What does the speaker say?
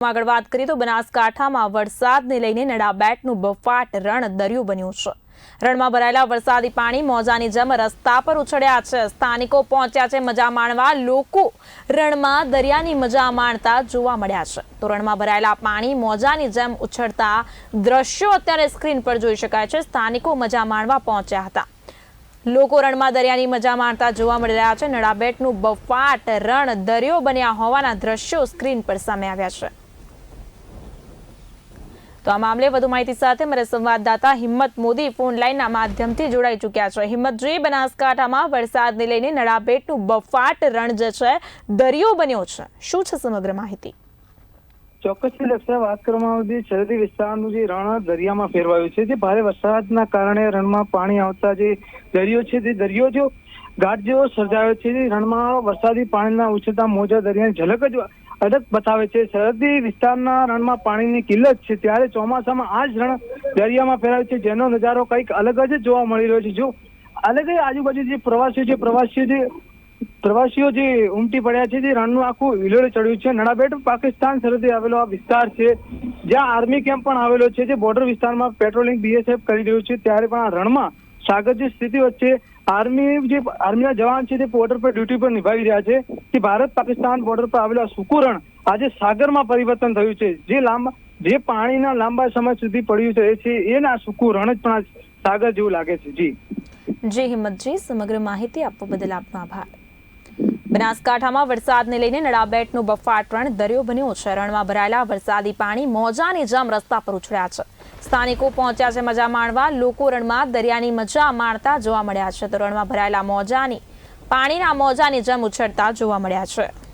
આગળ વાત કરીએ તો બનાસકાંઠામાં વરસાદને લઈને નડાબેટનું બફાટ રણ દરિયું બન્યું છે. રણમાં ભરાયેલા વરસાદી પાણી મોજાની જેમ રસ્તા પર ઉછળ્યા છે. સ્થાનિકો પહોંચ્યા છે મજા માણવા. લોકો રણમાં દરિયાની મજા માણતા જોવા મળ્યા છે. તો રણમાં ભરાયેલા પાણી મોજાની જેમ ઉછળતા દ્રશ્યો અત્યારે સ્ક્રીન પર જોઈ શકાય છે. સ્થાનિકો મજા માણવા પહોંચ્યા હતા. લોકો રણમાં દરિયાની મજા માણતા જોવા મળી રહ્યા છે. નડાબેટનું બફાટ રણ દરિયો બન્યા હોવાના દ્રશ્યો સ્ક્રીન પર સામે આવ્યા છે. તો આ મામલે વધુ માહિતી સાથે મારા સંવાદદાતા હિંમત મોદી ફોન લાઈનના માધ્યમથી જોડાઈ ચૂક્યા છે. હિંમતજી બનાસકાંઠામાં વરસાદને લઈને નડાબેટનું બફાટ રણ જે છે, દરિયો બન્યો છે. શું છે સમગ્ર માહિતી? ચોક્કસથી લક્ષા વાત કરવામાં આવતી સરહદી વિસ્તારનું જે રણ દરિયામાં ફેરવાયું છે, જે ભારે વરસાદના કારણે રણમાં પાણી આવતા જે દરિયો છે તે દરિયો જો ઘાટ જેવો સર્જાયો છે રણમાં વરસાદી પાણીના ઉછળતા મોજા દરિયાની ઝલક જ અડક બતાવે છે. સરહદી વિસ્તારના રણમાં પાણીની કિલ્લત છે. ત્યારે ચોમાસામાં આ જ રણ દરિયામાં ફેરાય છે. જેનો નજારો કંઈક અલગ જ જોવા મળી રહ્યો છે. જો અલગ જ આજુબાજુ જે પ્રવાસીઓ છે પ્રવાસીઓ, જે પ્રવાસીઓ જે ઉમટી પડ્યા છે, જે રણનું આખું હિલોળે ચડ્યું છે. નડાબેટ, પાકિસ્તાન સરહદે આવેલો આ વિસ્તાર છે. જ્યાં આર્મી કેમ્પ પણ આવેલો છે. જે બોર્ડર વિસ્તારમાં પેટ્રોલિંગ બીએસએફ કરી રહ્યું છે. ત્યારે પણ આ રણમાં સાગરની સ્થિતિ વચ્ચે આર્મી જે આર્મીના જવાન છે તે બોર્ડર પર ડ્યુટી પર નિભાવી રહ્યા છે કે ભારત પાકિસ્તાન બોર્ડર પર આવેલા સુકુરણ આજે સાગરમાં પરિવર્તન થયું છે. જે લાંબા જે પાણીના લાંબા સમય સુધી પડ્યું છે છે એના સુકુરણ જ પણ સાગર જેવું લાગે છે. જી. જી હિંમતજી સમગ્ર માહિતી આપવા બદલ આપનો આભાર. બનાસકાંઠામાં વરસાદને લઈને નડાબેટનું બફાટ રણ દરિયો બન્યો છે. રણમાં ભરાયેલા વરસાદી પાણી મોજાની જેમ રસ્તા પર ઉછળ્યા છે. સ્થાનિકો પહોંચ્યા છે મજા માણવા. લોકો રણમાં દરિયાની મજા માણતા જોવા મળ્યા છે. તો રણમાં ભરાયેલા મોજાની, પાણીના મોજાની જેમ ઉછળતા જોવા મળ્યા છે.